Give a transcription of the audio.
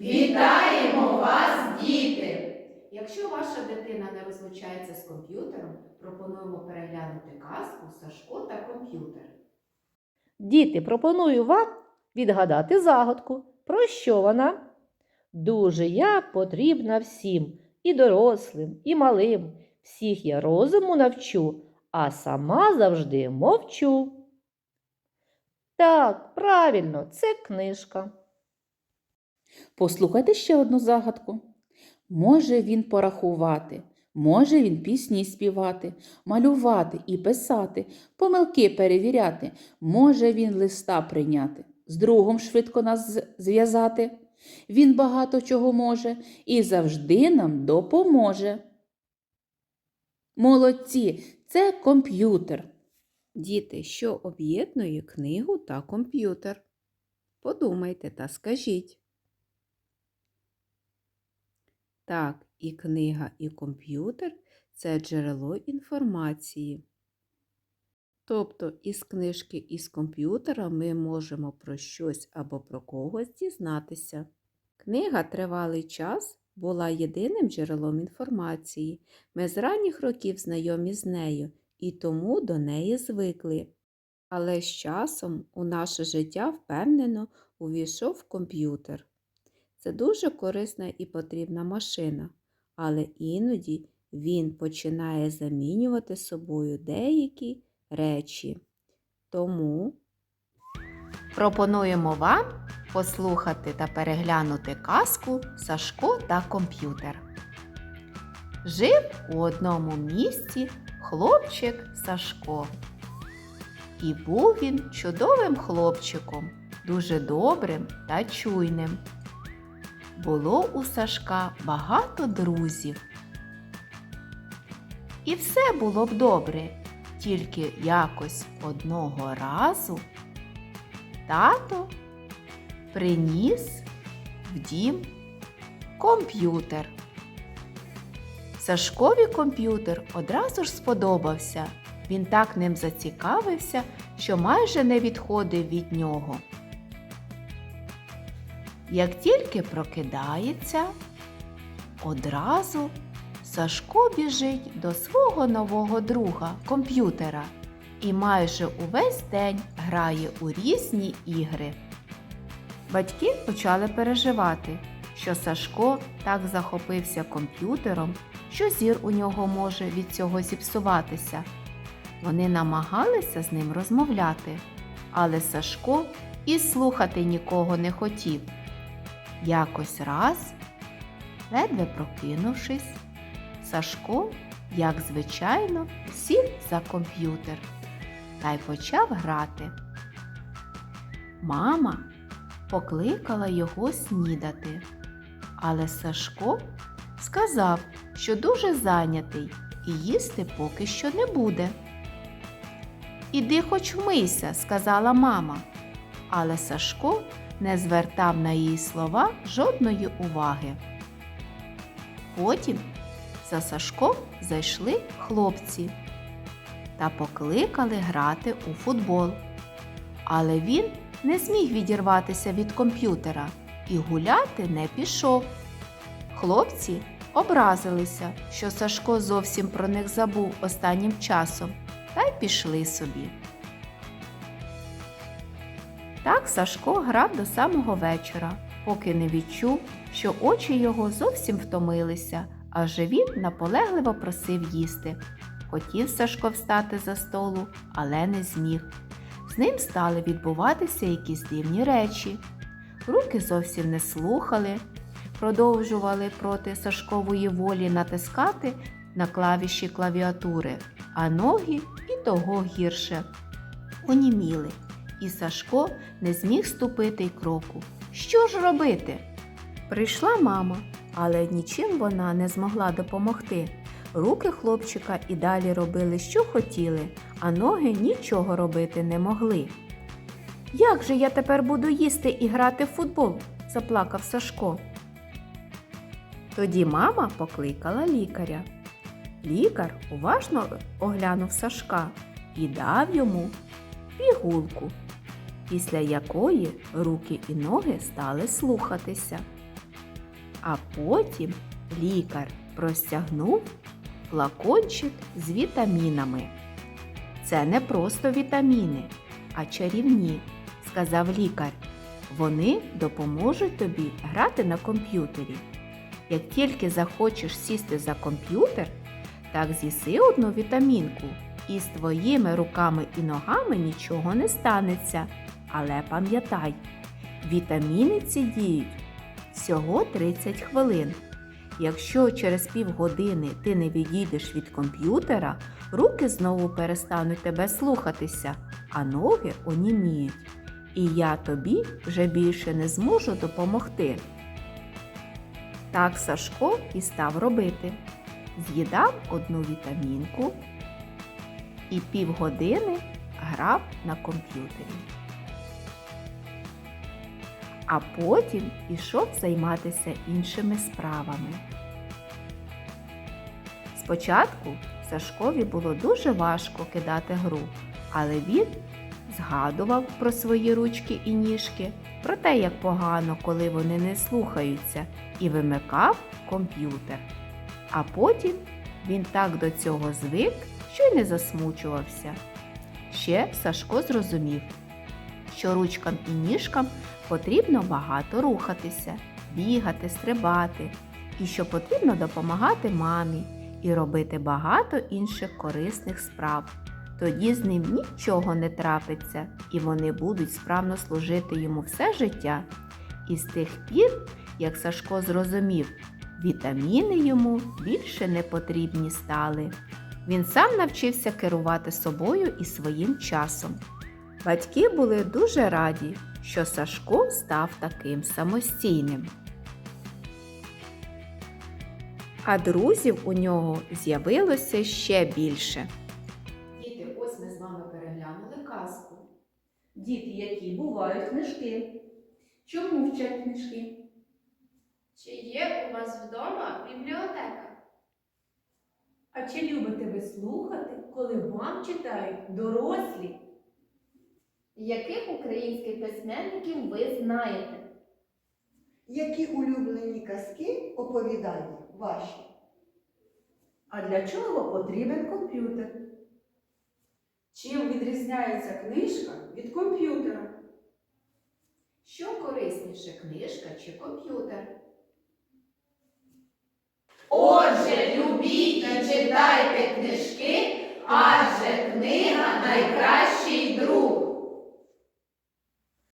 Вітаємо вас, діти! Якщо ваша дитина не розлучається з комп'ютером, пропонуємо переглянути казку Сашко та комп'ютер. Діти, пропоную вам відгадати загадку. Про що вона? Дуже я потрібна всім, і дорослим, і малим. Всіх я розуму навчу, а сама завжди мовчу. Так, правильно, це книжка. Послухайте ще одну загадку. Може він порахувати, може він пісні співати, малювати і писати, помилки перевіряти, може він листа прийняти, з другом швидко нас зв'язати. Він багато чого може і завжди нам допоможе. Молодці, це комп'ютер. Діти, що об'єднує книгу та комп'ютер? Подумайте та скажіть. Так, і книга, і комп'ютер це джерело інформації. Тобто із книжки і з комп'ютера ми можемо про щось або про когось дізнатися. Книга тривалий час була єдиним джерелом інформації. Ми з ранніх років знайомі з нею і тому до неї звикли. Але з часом у наше життя впевнено увійшов комп'ютер. Це дуже корисна і потрібна машина, але іноді він починає замінювати собою деякі речі. Тому пропонуємо вам послухати та переглянути казку Сашко та комп'ютер. Жив у одному місці хлопчик Сашко. І був він чудовим хлопчиком, дуже добрим та чуйним. Було у Сашка багато друзів. І все було б добре, тільки якось одного разу тато приніс в дім комп'ютер. Сашкові комп'ютер одразу ж сподобався. Він так ним зацікавився, що майже не відходив від нього. Як тільки прокидається, одразу Сашко біжить до свого нового друга комп'ютера і майже увесь день грає у різні ігри. Батьки почали переживати, що Сашко так захопився комп'ютером, що зір у нього може від цього зіпсуватися. Вони намагалися з ним розмовляти, але Сашко і слухати нікого не хотів. Якось раз, ледве прокинувшись, Сашко, як звичайно, сів за комп'ютер та й почав грати. Мама покликала його снідати, але Сашко сказав, що дуже зайнятий і їсти поки що не буде. Іди хоч вмийся, сказала мама, але Сашко не звертав на її слова жодної уваги. Потім за Сашком зайшли хлопці та покликали грати у футбол. Але він не зміг відірватися від комп'ютера і гуляти не пішов. Хлопці образилися, що Сашко зовсім про них забув останнім часом, та й пішли собі. Так Сашко грав до самого вечора, поки не відчув, що очі його зовсім втомилися, адже він наполегливо просив їсти. Хотів Сашко встати за столу, але не зміг. З ним стали відбуватися якісь дивні речі. Руки зовсім не слухали, продовжували проти Сашкової волі натискати на клавіші клавіатури, а ноги і того гірше. Оніміли, і Сашко не зміг ступити й кроку. Що ж робити? Прийшла мама, але нічим вона не змогла допомогти. Руки хлопчика і далі робили, що хотіли, а ноги нічого робити не могли. Як же я тепер буду їсти і грати в футбол? заплакав Сашко. Тоді мама покликала лікаря. Лікар уважно оглянув Сашка і дав йому пігулку, після якої руки і ноги стали слухатися. А потім лікар простягнув флакончик з вітамінами. Це не просто вітаміни, а чарівні, сказав лікар. Вони допоможуть тобі грати на комп'ютері. Як тільки захочеш сісти за комп'ютер, так з'їси одну вітамінку, і з твоїми руками і ногами нічого не станеться. Але пам'ятай, вітаміни ці діють всього 30 хвилин. Якщо через півгодини ти не відійдеш від комп'ютера, руки знову перестануть тебе слухатися, а ноги оніміють. І я тобі вже більше не зможу допомогти. Так Сашко і став робити. З'їдав одну вітамінку і півгодини грав на комп'ютері. А потім ішов займатися іншими справами. Спочатку Сашкові було дуже важко кидати гру, але він згадував про свої ручки і ніжки, про те, як погано, коли вони не слухаються, і вимикав комп'ютер. А потім він так до цього звик, що й не засмучувався. Ще Сашко зрозумів, що ручкам і ніжкам потрібно багато рухатися, бігати, стрибати, і що потрібно допомагати мамі і робити багато інших корисних справ. Тоді з ним нічого не трапиться, і вони будуть справно служити йому все життя. І з тих пір, як Сашко зрозумів, вітаміни йому більше не потрібні стали. Він сам навчився керувати собою і своїм часом. Батьки були дуже раді, що Сашко став таким самостійним. А друзів у нього з'явилося ще більше. Діти, ось ми з вами переглянули казку. Діти, які бувають книжки. Чому вчать книжки? Чи є у вас вдома бібліотека? А чи любите ви слухати, коли вам читають дорослі? Яких українських письменників ви знаєте? Які улюблені казки оповідання ваші? А для чого потрібен комп'ютер? Чим відрізняється книжка від комп'ютера? Що корисніше, книжка чи комп'ютер? Отже, любіть і читайте книжки, адже книга найкращий друг.